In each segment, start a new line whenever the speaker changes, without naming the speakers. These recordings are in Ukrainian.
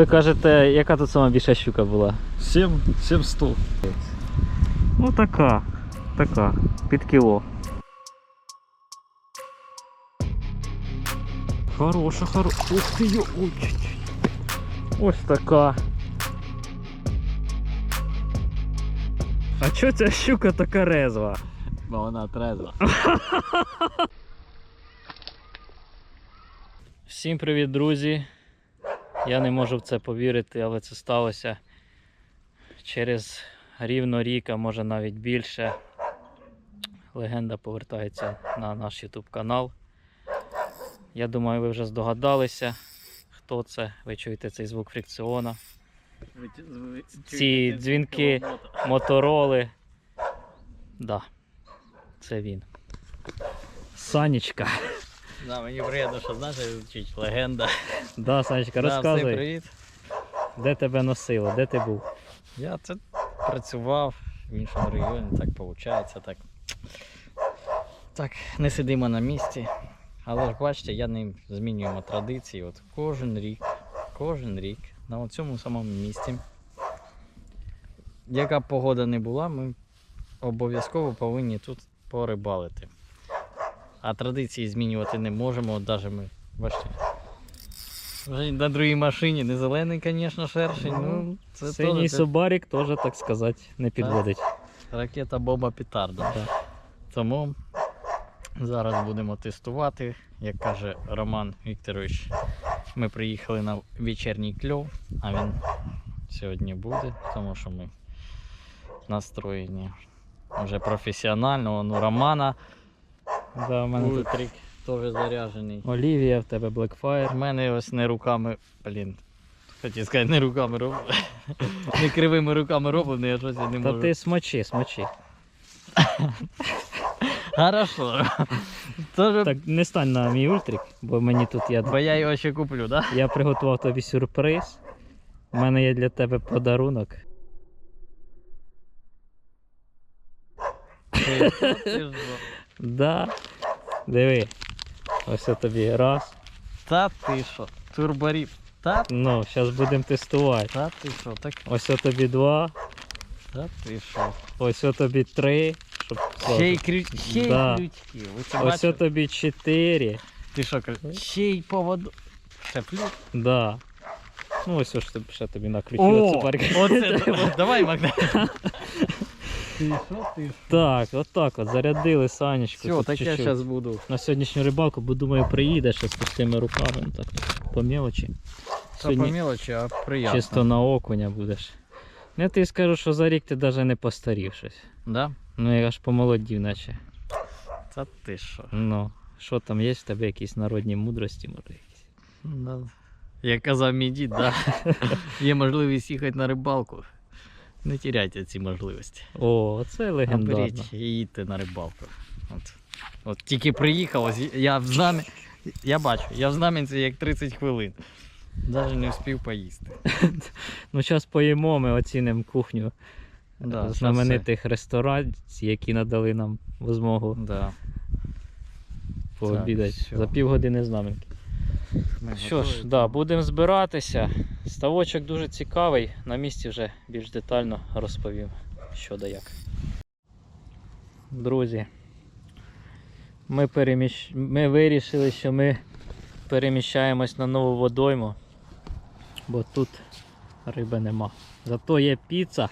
Ви кажете, яка тут сама більша щука була?
7, 700.
Ну така, така, під кіло. Хороша, хороша. Ух ти йо. ой. Ось така. А чого ця щука така резва?
Бо вона трезва.
Всім привіт, друзі. Я не можу в це повірити, але це сталося через рівно рік, а може навіть більше. Легенда повертається на наш YouTube канал. Я думаю, ви вже здогадалися, хто це. Ви чуєте цей звук фрикціона. Ці дзвінки. Мотороли. Да, це він. Санечка.
Да, мені приємно, що знаєш, звучить легенда.
Да, Санечка,
Да, привіт.
де тебе носило, де ти був?
Я це працював в іншому регіоні, так виходить. Так. так, не сидимо на місці. Але ж бачите, я не змінюємо традиції. От кожен рік, кожен рік на цьому самому місці. Яка б погода не була, ми обов'язково повинні тут порибалити. А традиції змінювати не можемо, навіть ми, бачите. Вже на другій машині, не зелений, звісно, шершень. Ну, це
Синій
теж
Субарік теж, так сказати, не підводить.
ракета бомба петарда.
Да.
Тому зараз будемо тестувати. Як каже Роман Вікторович, ми приїхали на вечірній кльов, а він сьогодні буде, тому що ми настроєні вже професіонально. Вон у Романа
Да, у мене тут
Ультрик теж заряджений.
Олівія, в тебе Blackfire.
У мене ось не руками, блін. Хотів сказати, не руками роблений. Не кривими руками роблений, я щось не
Та ти смочи, смочи.
Хорошо. Тоже...
Так не стань на мій ультрик, бо мені тут я,
Бо я його ще куплю, да?
я приготував тобі сюрприз. У мене є для тебе подарунок.
Ти ти?
Да. Диви. Ось тобі раз.
Та ти що? Турборіп. Та,
Ну, зараз будемо тестувати.
та ти що? Так,
Ось тобі два,
та ти що?
ось тобі три. Щоб
Ще й, крю... ще й
Да.
крючки.
Ось тобі чотири.
Ти що, крю- ще й поводу. Ще плюс.
Да. Ну ось ось тобі- ще тобі накрутили цукерки.
оце, давай, Магда. Ти.
Так, отак от зарядили Санечку.
Все, так я зараз буду.
На сьогоднішню рибалку, бо думаю, приїдеш з пустими руками. ну Так, по мелочі.
Та по
Сьогодні
мелочі, а приємно.
чисто на окуня будеш. Ну, Я тобі скажу, що за рік ти навіть не постарів щось.
Да?
Ну я аж помолодів, наче.
Та ти що?
Ну, що там є в тебе якісь народні мудрості, може якісь.
Да. Як казав мій дід, да. є можливість їхати на рибалку. Не тіряйте ці можливості.
О, це легендарно.
беріть і їдьте на рибалку. От. От тільки приїхав, ось я в знамі. Я бачу, я в знам'янці як 30 хвилин. Навіть не встиг поїсти.
Ну, зараз поїмо, ми оцінимо кухню
Да,
е,
щас
знаменитих ресторацій, які надали нам змогу
Да.
пообідати. За півгодини знам'янки.
Ми
Що ж, да, будемо збиратися. Ставочок дуже цікавий. На місці вже більш детально розповім, що да як. Друзі, ми, переміщ... ми вирішили, що ми переміщаємось на нову водойму, бо тут риби нема. Зато є піца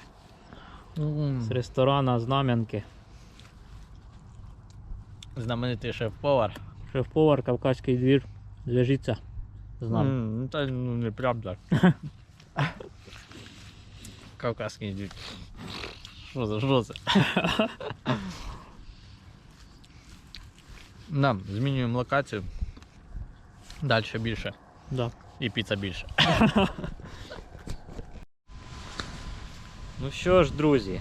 з ресторану Знам'янки.
Знаменитий шеф-повар.
Шеф-повар Кавказький двір зв'яжіться з нами.
М, ну, Та ну не правда. Кавказський дід. Що за що це? Да, змінюємо локацію. Далі більше.
Да.
І піца більше.
Ну що ж, друзі,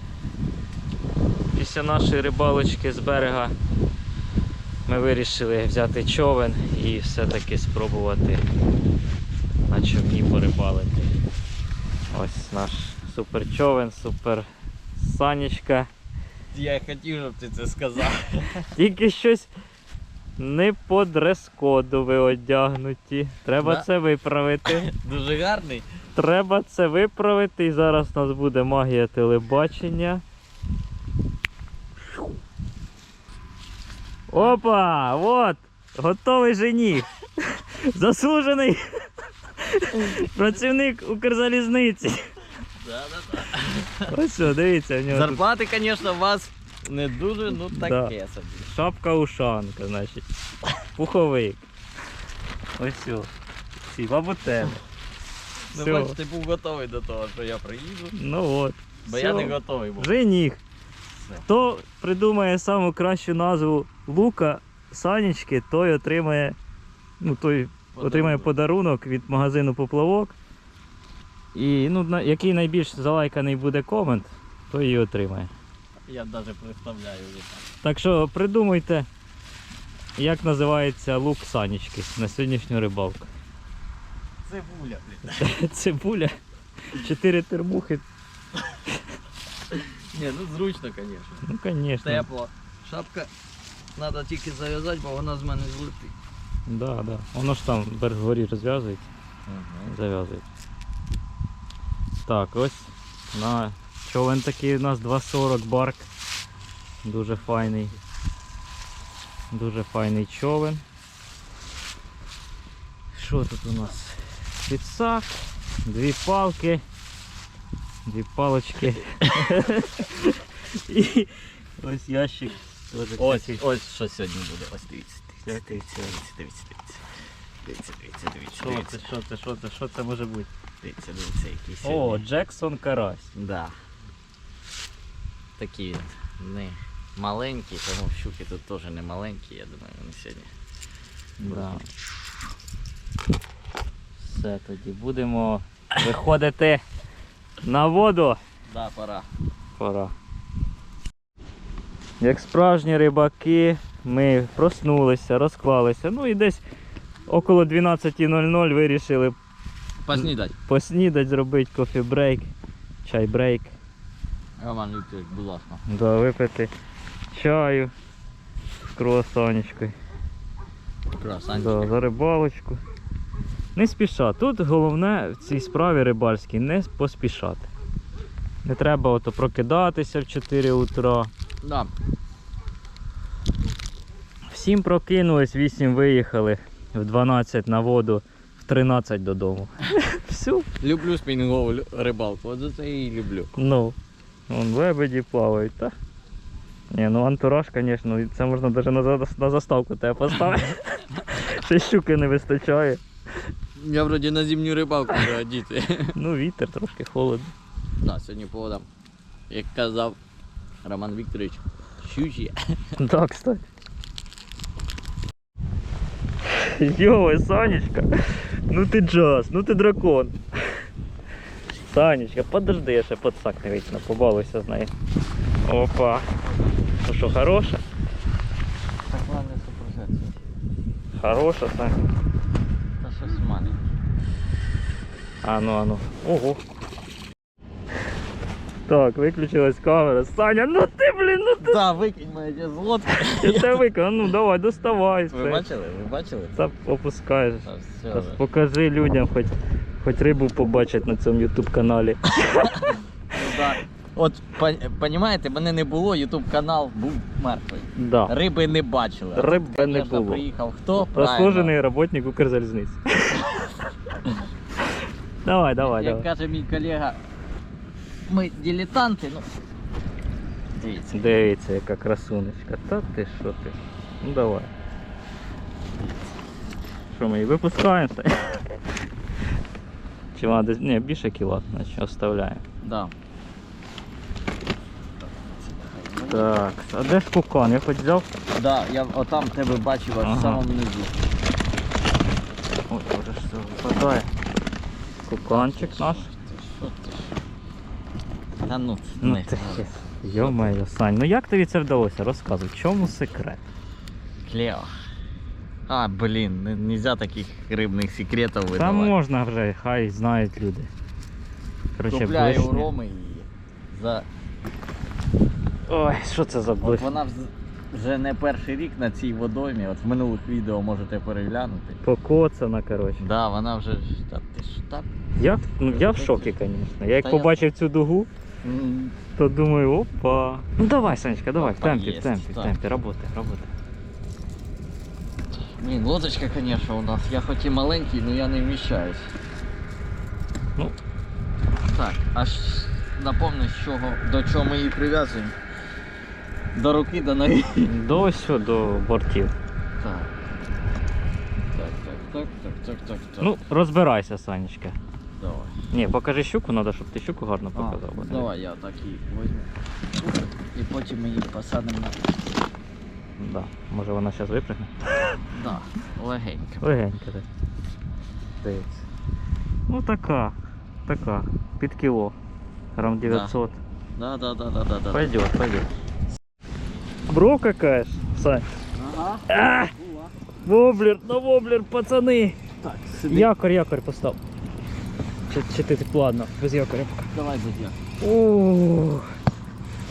після нашої рибалочки з берега ми вирішили взяти човен і все-таки спробувати на човні порибалити. Ось наш супер човен, супер санечка.
Я хотів, щоб ти це сказав.
Тільки щось не по дрес-коду ви одягнуті. Треба
Да?
це виправити.
Дуже гарний.
Треба це виправити і зараз у нас буде магія телебачення. Опа! От! Готовий жених! Заслужений працівник Укрзалізниці. Ось дивіться, в нього
Зарплати, звісно, у вас не дуже, ну таке собі.
шапка ушанка, значить. Пуховик. Ось що. Ці.
Ну, бачиш, ти був готовий до того, що я приїду,
Ну от.
бо я не готовий був.
Жених. Хто придумає саму кращу назву лука Санічки, той отримає, ну, той отримає подарунок від магазину Поплавок. І ну, на- який найбільш залайканий буде комент, той і отримає.
Я навіть представляю так.
Що придумайте, як називається лук Санічки на сьогоднішню рибалку.
Цибуля, блін.
Цибуля, чотири термухи.
Ні, ну зручно, звісно.
Ну, звісно.
Тепло. Шапка треба тільки зав'язати, бо вона з мене злетить.
Да, да. Воно ж там вверх горі розв'язується. зав'язують. Так, ось на човен такий у нас 2.40 барк. Дуже файний. Дуже файний човен. Що тут у нас? Підсак, дві палки, дві палочки. І ось ящик.
Ось, ось що сьогодні буде. Ось дивіться, дивіться, дивіться, дивіться, дивіться. Дивіться, дивіться, дивіться,
Що це, що це, що це, що це може бути?
Дивіться, дивіться, який
О,
сьогодні.
Джексон Карась.
Да. Такі не маленькі, тому щуки тут теж не маленькі, я думаю, вони сьогодні.
Да. Все, тоді будемо виходити на воду.
Да, пора.
Пора. Як справжні рибаки, ми проснулися, розклалися. Ну і десь около 12.00 вирішили
Поснідать.
поснідати, зробити кофі-брейк, чай-брейк,
Роман Вікторович, будь ласка.
да, випити чаю з круасанечкою. Да, за рибалочку. Не спіша. Тут головне в цій справі рибальській не поспішати. Не треба ото прокидатися в 4 утра.
Да.
Всім прокинулись, 8 виїхали, в 12 на воду, в 13 додому. Все.
Люблю спінінгову рибалку, от за це і люблю.
Ну. Вон лебеді плавають, так? Ні, ну антураж, звісно, це можна навіть на, за- на заставку тебе поставити. Ще щуки не вистачає.
Я вроді на зимню рибалку одіти.
Ну, вітер трошки холодно.
Да, сьогодні погода, як казав Роман Вікторович, щучі.
Да, кстати. Йой, Санечка, ну ти джаз, ну ти дракон. Санечка, подожди, я ще подсак не вийшла, побалуйся з нею. Опа. Ну що, хороша?
Так ладно, супрожеться.
Хороша, Саня.
Та щось маленьке.
А ну, а ну. Ого. Так, виключилась камера. Саня, ну ти, блін, ну ти.
Да, викинь мене з лодки.
Я тебе викину, ну давай, доставай.
Ви
все.
бачили? Ви бачили?
Це опускаєш.
Та все
Та покажи людям, хоч, хоч рибу побачать на цьому ютуб каналі.
Да. От, пон- понімаєте, мене не було, ютуб канал був мертвий.
Да.
Риби не бачили.
Риби не
конечно,
було.
приїхав хто?
Заслужений роботник Укрзалізниці. давай, давай,
Як
давай.
каже мій колега, ми дилетанти, ну. Дивіться.
Дивіться, яка красунечка. Та ти що ти? Ну давай. Що ми її випускаємо? Чи вона десь. Ні, більше кіла, значить оставляємо.
Да.
Так, а де ж кукан? Я хоч взяв?
Да, я отам тебе бачив аж
Ага.
в самому низу.
Ой, ж все випадає. Куканчик наш.
Ти що, ти що? Та ну,
Ну
не.
ти Йо-моє, Сань, ну як тобі це вдалося? Розказуй, в чому секрет?
Клево. А, блін, не, нельзя таких рибних секретів
Та
видавати.
можна вже, хай знають люди. Короче,
Купляю у
блишня.
Роми і за...
Ой, що це за
От
блишня?
вона вз... вже не перший рік на цій водоймі. От в минулих відео можете переглянути.
Покоцана, коротше.
Да, вона вже ж- та ти ж так.
Я, ну, я в шокі, звісно. Я як
Та я-
побачив цю дугу, то думаю, опа. Ну давай, Санечка, давай, в
Опа,
темпі, в темпі, в
так.
темпі, работай, работай.
Блін, лодочка, звісно, у нас. Я хоч і маленький, але я не вміщаюсь.
Ну.
Так, аж напомню, з чого, до чого ми її прив'язуємо. До руки, до ноги.
До ось до бортів.
Так. Так, так, так, так, так, так, так.
Ну, розбирайся, Санечка.
давай.
Ні, покажи щуку, треба, щоб ти щуку гарно
А,
показав. бо не-
давай я так її візьму. І потім ми її посадимо на.
Да. Може вона зараз випрыгне?
Да, легенько.
Легенько так. Дивиться. Ну така, така, під кіло. Грам 900.
Да, да, да, да, да, да.
Пойдет, пойдет. Бро какая ж, Сань.
Ага.
А! Воблер, на воблер, пацани.
Так, сиди.
Якорь, якорь постав. Чи, чи ти так ладно, без якоря.
Давай, будь
О,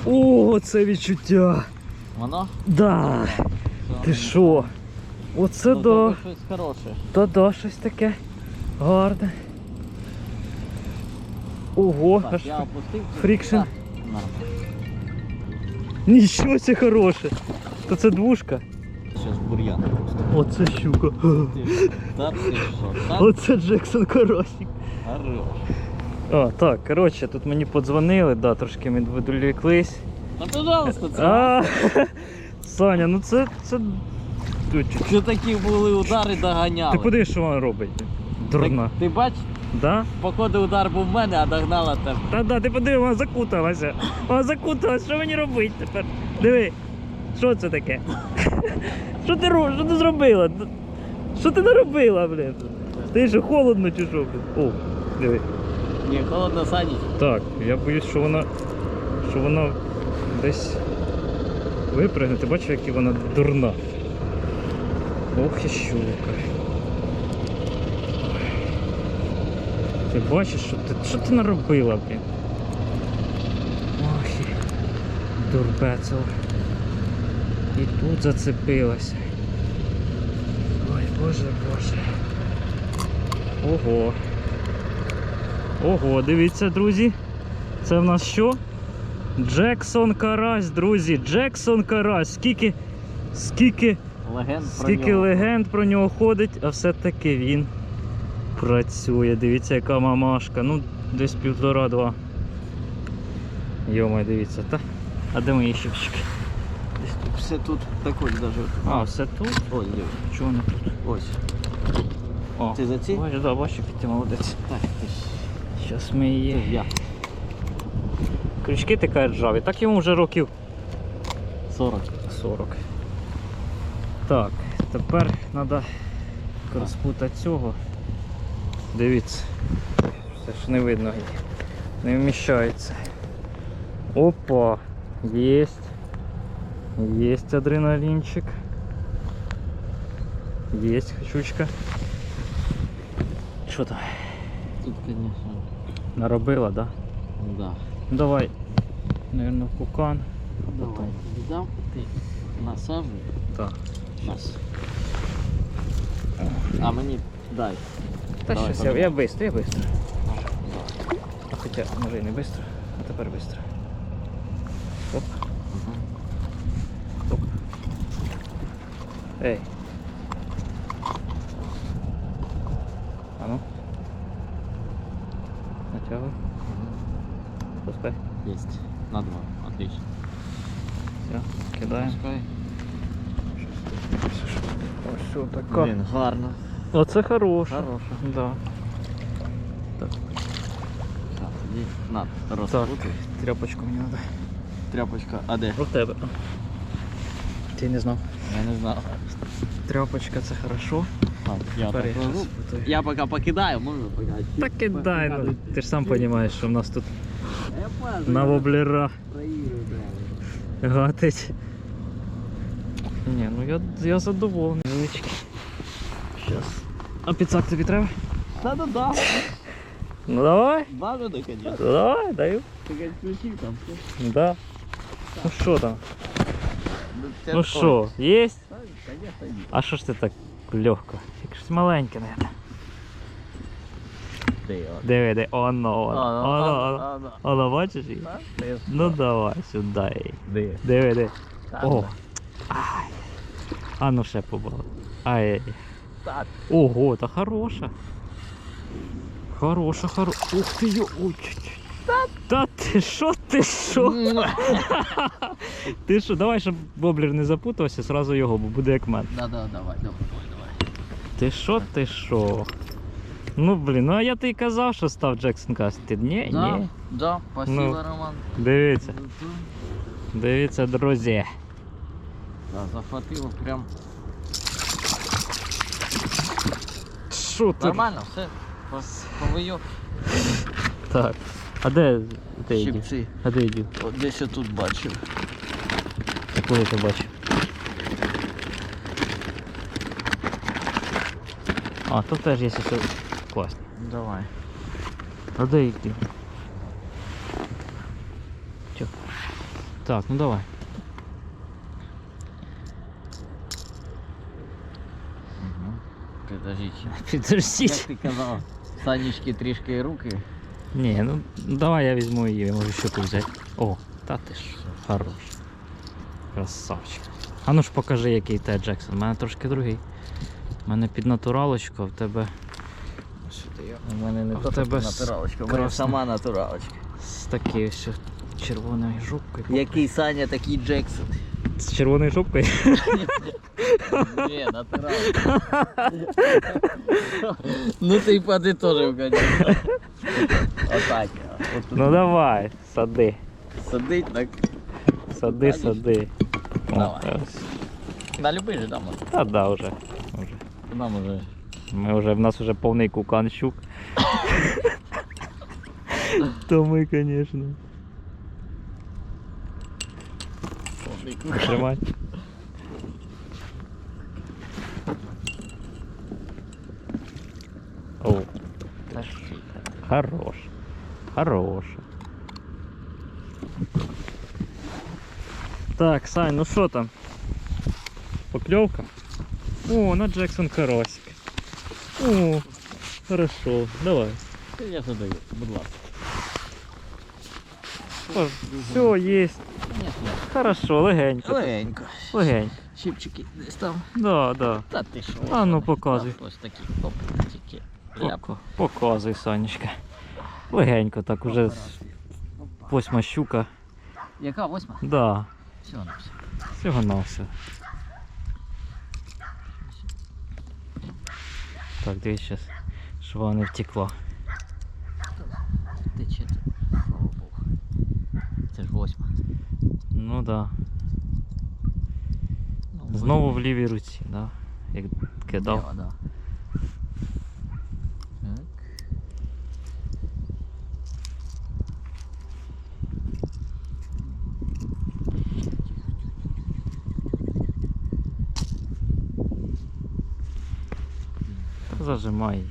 о, це відчуття.
Воно?
Да. Ти що? Оце
Ну,
да.
щось хороше.
Та да, щось таке. Гарне. Ого,
Так,
аж
я опустив.
фрікшн. Нічого це хороше. То це двушка.
Щас бур'ян просто.
Оце щука. Оце Джексон Карасик.
Хорош.
А, так, коротше, тут мені подзвонили, да, трошки ми відволіклись.
Та пожалуйста, це.
А, Саня, ну це. це...
Це такі були удари доганяли.
ти подивись, що вона робить. Дурна.
Ти, ти бач,
Да?
походу удар був в мене, а догнала тебе.
Та да, ти подиви, вона закуталася. Вона закуталася, що мені робити тепер? Диви, що це таке? Що ти робиш? Що ти зробила? Що ти наробила, блін? Ти що холодно чи що? блін? О, диви.
Ні, холодно сані.
Так, я боюсь, що вона. що вона десь випрыгне. Ти бачиш, яка вона дурна. Ох і щука. Ти бачиш, що ти, що ти наробила, блін? Ох і дурбецела. І тут зацепилася. Ой, боже, боже. Ого. Ого, дивіться, друзі. Це в нас що? Джексон Карась, друзі. Джексон Карась. Скільки, скільки,
Легенд про
скільки
нього.
легенд про нього ходить, а все-таки він працює. Дивіться, яка мамашка. Ну, десь півтора-два. Йома, дивіться, та. А де мої щипчики? Десь тут.
Все тут також даже.
А, все тут?
Ось.
Чого не тут?
Ось.
О,
Ти за ці?
Бачиш, да, який ти молодець.
Так, ти ж.
Зараз ми її.
Це я.
Крючки така ржаві. Так йому вже років
40.
40. Так, тепер треба розпутати цього. Дивіться. Все ж не видно її. Не вміщається. Опа! Єсть. Єсть адреналінчик. Єсть хачучка. Що там?
Тут, звісно,
Наробила, да?
да.
Ну, Давай, наверное, в кукан.
Давай, віддам, ти насаджуй.
Так.
Нас. А мені дай.
Та
Давай,
щось, я,
погнали.
я быстро, я быстро. А Хоча, може і не быстро, а тепер быстро. Оп, оп. Ей.
Есть. На два. Отлично.
Все, кидаємо.
Пускай.
Ось що така.
Блін, гарно.
Оце хороше.
Хороше.
Да.
Так, тоді на, розкрути.
Тряпочку мені треба.
Тряпочка, а де?
У тебе. Ти не знав.
Я не знав.
Тряпочка це хорошо.
Так, я так
я
поки покидаю, можна покидати.
Так кидай, ну. Ти ж сам розумієш, що в нас тут на
я
воблера
проігрую, да.
гатить. Ні, ну я, я задоволений. Величкий. Щас. А підсак тобі треба?
Та да да.
Ну давай.
Бажано, конечно.
Ну, давай, даю.
Ти як включив там. все.
Да. Ну що там? Ну що, є?
Конечно, є.
А що ж ти так легко? Як щось маленьке, не?
Де його?
Диви, оно, оно,
ну,
оно, оно.
ну.
Оно, бачиш її? Ну давай сюди. Диви, диви. О.
ну.
Ай. А ну ще побало. Ай. Ого, та хороша. Хороша, хороша. Ух ти йо. Ой, чуть. Та ти що, ти що? Ти що, давай, щоб воблер не запутався, сразу його, бо буде як мен.
Да, да, давай, давай, давай.
Ти що, ти що? Ну блін, ну а я тобі казав, що став Джексон Каст. Ти ні,
Да,
ні.
да, спасибо,
Ну.
Роман.
Дивіться, дивіться, друзі.
Да, захватило прям.
Що ти?
Нормально, все. Повийо.
Так. А де ти йди?
Щипці.
А де йди?
От десь я тут бачив.
Коли ти бачив? А, тут теж є все класно.
Давай.
А де йти? Чо? Так, ну давай.
Угу. Підождіть. Як ти казав, Санечки трішки руки.
Ні, ну давай я візьму її, можу щуку взяти. О, та ти ж, хорош. Красавчик. А ну ж покажи, який те Джексон. У мене трошки другий. У мене під натуралочку, а в тебе
У мене не
А
то
тебе
натуралочка, у мене
красна.
сама натуралочка.
з такою ось червоною жопкою.
Який Саня, такий Джексон.
З червоною жопкою?
Ні, натуралочка. Ну ти подитожив, конечно. Отак.
Ну давай, сади.
Сидить так.
Сади, сади.
Давай. На любий же дам.
Та да, вже.
Нам уже.
Ми вже, в нас вже повний кукан щук. То ми, звісно. Тримай. О, хорош. Хорош. Так, Сань, ну що там? Покльовка? О, на Джексон карасик. О, хорошо, давай.
Я задаю, будь ласка.
Все, есть.
Ні, ні.
Хорошо, легенько.
Легенько.
Легенько.
Чіпчики десь там.
Да, да.
Та ти що?
А ну, показуй.
Ось такі. Оп, тільки. Ляп.
Пока- Показуй, Сонечка. Легенько так уже з- восьма щука.
Яка восьма?
Да,
Все, на все.
всього на все. Так, дивись зараз, щоб вона не втекла.
Тече тут. Слава Богу. Це ж восьма.
Ну да.
Ну,
Знову в лівій руці, да? Як кидав.
Ліва, да.
Зажимай.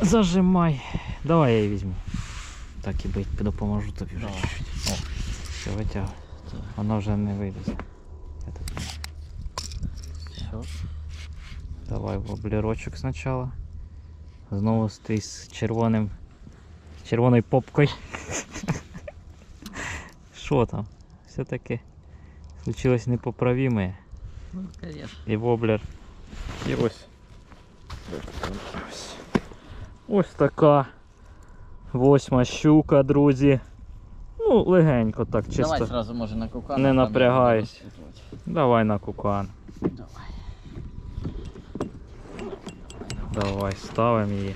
Зажимай. Давай я її візьму. Так і бить, допоможу тобі вже чуть-чуть. О, все, витягуй. Вона вже не вийде.
Все.
Давай воблерочок спочатку. Знову стій з червоним. червоною попкою. Що там? Все-таки случилось непоправиме.
Ну, конечно.
І воблер. І ось. Ось. Ось така восьма щука, друзі. Ну, легенько так, чисто.
Давай сразу може на кукан.
Не напрягайся. Давай на кукан.
Давай.
Давай, ставимо її.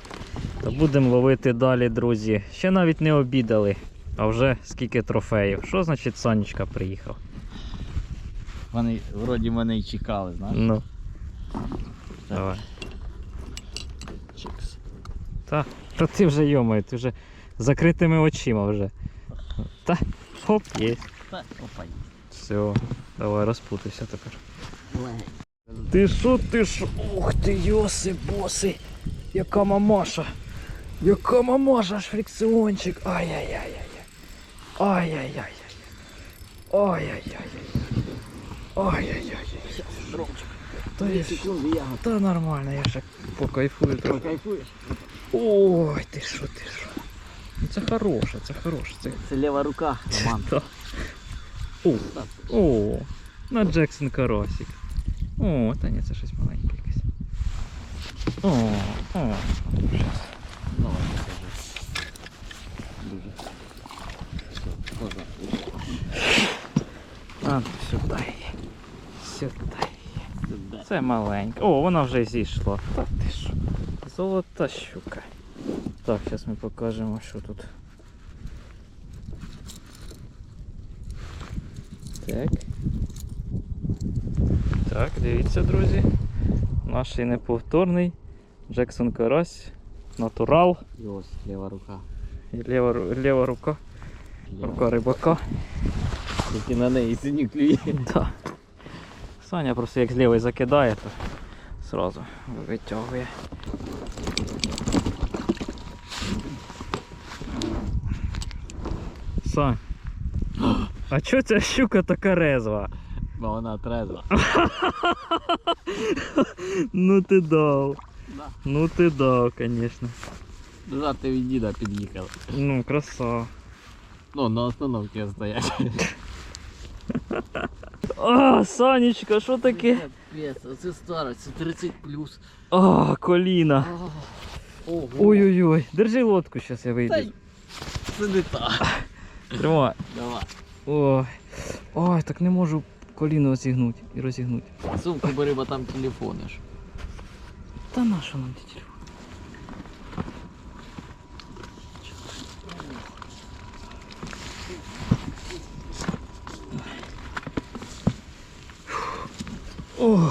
Та будемо ловити далі, друзі. Ще навіть не обідали, а вже скільки трофеїв. Що значить Сонечка приїхав?
Вони вроді мене й чекали, знаєш.
Ну. Давай.
Чикс.
Та, та ти вже йомай, ти вже закритими очима вже. Та, хоп, є.
Так, опа.
Все, давай розпутайся тепер.
Легень.
Ти що, ти що? Ух ти, йоси, боси. Яка мамаша. Яка мамаша, аж фрикціончик. Ай-яй-яй-яй. Ай-яй-яй. Ой-ой-ой. Ой-ой-ой. Та, я ж- та нормально, я ще покайфую трохи.
Кайфуєш?
Ой, ти що, ти що. Ну це хороше, це хороше. Це...
Це ліва рука, Роман.
Та. О, о, на Джексон Карасик. О, та ні, це щось маленьке якесь. О, о.
Давай, покажи. Дуже. Все, можна.
А, ну, сюди. Сюди. Це маленьке. О, вона вже зійшла. Та ти що? Золота щука. Так, зараз ми покажемо, що тут. Так. Так, дивіться, друзі. Наш неповторний Джексон Карась. Натурал.
І ось ліва рука.
І ліва, ліва рука. Рука рибака.
Тільки на неї сині клює.
Да. Саня просто як з лівої закидає, то сразу витягує. Сань. А чого ця щука така резва?
Бо вона трезва.
Ну ти дав.
Да.
Ну ти дав, звісно.
Жарти від діда під'їхали.
Ну, краса.
Ну, на остановці стоять.
А, Санечка, що таке?
Капець, це старость, це 30 плюс.
А, коліна. Ой-ой-ой. Держи лодку, зараз я
Та
вийду.
й Це не так.
Тримай.
Давай.
Ой. Ой, так не можу коліно розігнути і розігнути.
Сумку бери, бо там телефони ж.
Та на що нам ті телефон? Ой,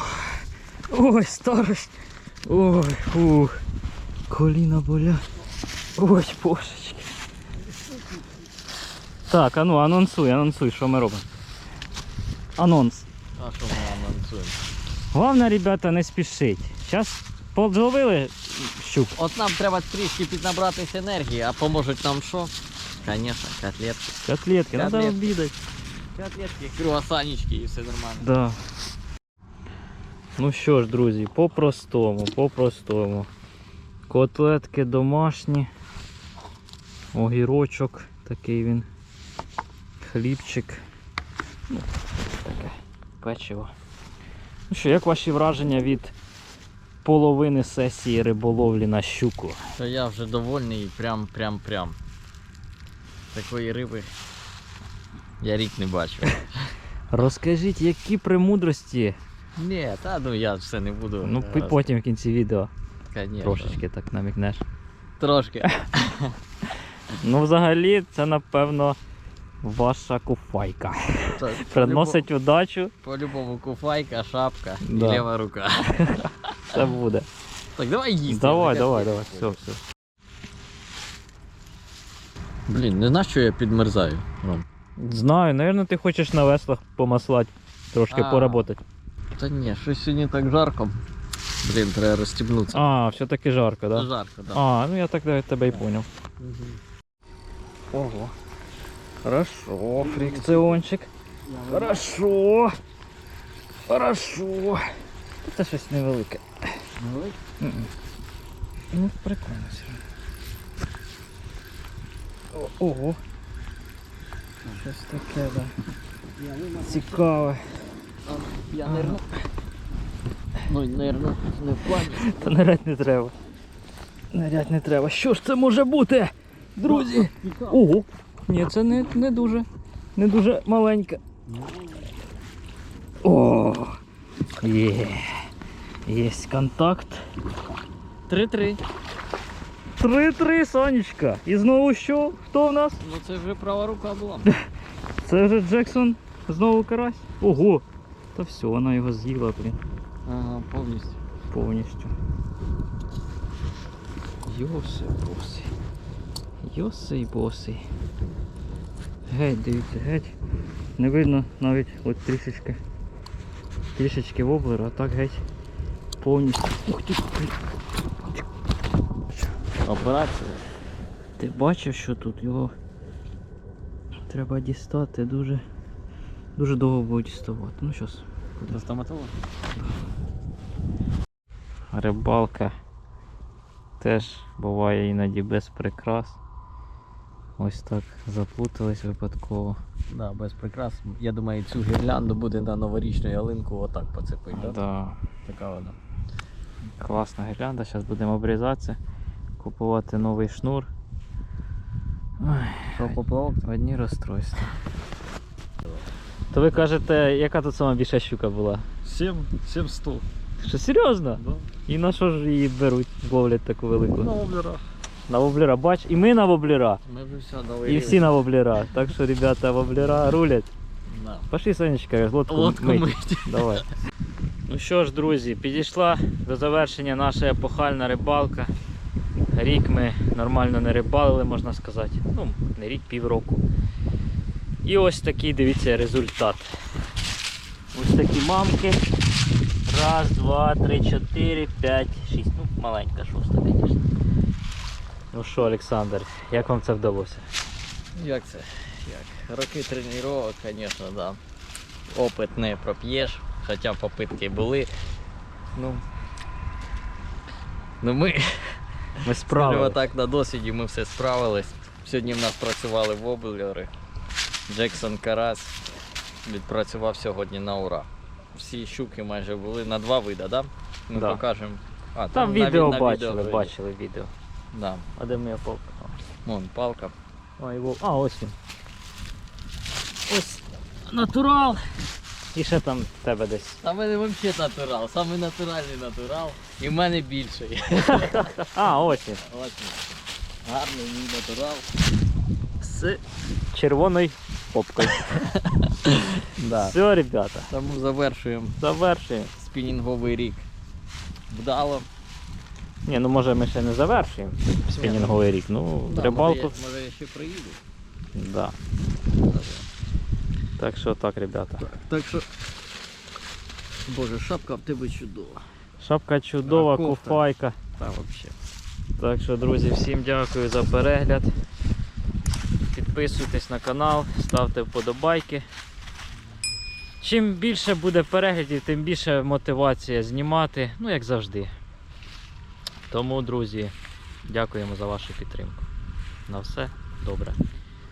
ой, старость. Ой, фух. Коліна боля. Ой, божечки. Так, а ну анонсуй, анонсуй, що ми робимо. Анонс.
А що ми анонсуємо?
Головне, ребята, не спішіть. Зараз подловили щук.
От нам треба трішки піднабратися енергії, а поможуть нам що? Звісно, котлетки.
Котлетки, треба
Котлетки.
обідати.
Котлетки, круасанечки і все нормально.
Да. Ну що ж, друзі, по-простому, по-простому. Котлетки домашні. Огірочок, такий він. Хлібчик. Ну, таке печиво. Ну що, як ваші враження від половини сесії риболовлі на щуку?
То я вже довольний, прям, прям, прям. Такої риби я рік не бачив.
Розкажіть, які премудрості.
Ні, та ну я все не буду.
Ну,
е,
потім в кінці відео
конечно.
трошечки так намікнеш.
Трошки.
Ну, взагалі, це напевно ваша куфайка.
Та,
Приносить удачу,
По-любому куфайка, шапка
Да.
і ліва рука.
це буде.
Так, давай їсти.
Давай, давай, давай. Все, все.
Блін, не знаєш, що я підмерзаю, Ром?
Знаю, напевно, ти хочеш на веслах помаслати, трошки
А.
поработати.
Та ні, щось сьогодні так жарко. Блін, треба розстібнутися.
А, все-таки жарко, так? Да?
жарко, так.
А, ну я так тебе і поняв.
Мгм.
Ого. Хорошо, фрикціончик. Хорошо. Хорошо. Це щось невелике. Мгм. Ну, прикольно все. Ого. Щось таке, да. Цікаве.
Я нирну. Ну, нирну, не в плані.
Та нирять не треба. Нирять не треба. Що ж це може бути? Друзі! Ого! Ні, це не, не дуже. Не дуже маленьке. О! Є. Є контакт.
Три-три.
Три-три, Сонечка. І знову що? Хто в нас?
Ну це вже права рука була.
Це вже Джексон. Знову карась. Ого! Та все, вона його з'їла, блін,
Ага, повністю.
повністю. Йоси босий. Йосий босий. Геть, дивіться, геть. Не видно навіть от трішечки. Трішечки воблера, а так геть повністю. Ух ти.
Операція.
Ти бачив, що тут його треба дістати дуже Дуже довго будуть діставати. Ну зараз.
До стоматолога?
Рибалка теж буває іноді без прикрас. Ось так заплутались випадково.
Да, без прикрас. Я думаю, цю гірлянду буде на новорічну ялинку отак поцепити. Да?
Да.
Така вона.
Класна гірлянда, зараз будемо обрізатися, купувати новий шнур. Ой,
Що поплавок?
одні розстройства. То ви кажете, яка тут сама більша щука була?
7, 700.
Що серйозно?
Да.
І на що ж її беруть, ловлять таку велику?
На воблера.
На воблера, бач, і ми на воблера,
Ми вже все новий
і всі на воблера. Так що, ребята, воблера рулять.
Да.
Пошли, Сонечка, лодку,
Лодку
мить.
мить.
Давай. Ну що ж, друзі, підійшла до завершення наша епохальна рибалка. Рік ми нормально не рибалили, можна сказати. Ну, не рік, півроку. І ось такий, дивіться, результат. Ось такі мамки. Раз, два, три, чотири, п'ять, шість. Ну, маленька шоста, звісно. Ну що, Олександр, як вам це вдалося?
Як це? Як? Роки тренувань, звісно, да. Опит не проп'єш, хоча попитки були. Ну, ну ми
Ми
Скажімо
справили.
так, на досвіді ми все справились. Сьогодні в нас працювали воблери. Джексон Карас відпрацював сьогодні на ура. Всі щуки майже були на два вида, да? Ми
Да.
покажемо. А,
Там відео бачили,
відео
бачили відео.
Да.
А де моя палка?
Вон палка.
Ой, вов. А, ось він. Ось натурал. І ще там в тебе десь.
А в мене взагалі натурал, саме натуральний натурал. І в мене більший.
А, ось він.
Ось він. Гарний мій натурал.
З червоною попкою.
Да.
Все, ребята,
Тому завершуємо
завершуємо.
спінінговий рік. Вдало.
Ні, ну може ми ще не завершуємо спінінговий рік. Ну,
Да,
рибалку.
Може, я, може я ще приїду.
Да. Так що так, ребята.
Так що. Боже, шапка в тебе чудова.
Шапка чудова,
А, кофта?
куфайка.
Та взагалі.
Так що, друзі, всім дякую за перегляд. Підписуйтесь на канал, ставте вподобайки. Чим більше буде переглядів, тим більше мотивація знімати, ну як завжди. Тому, друзі, дякуємо за вашу підтримку. На все добре.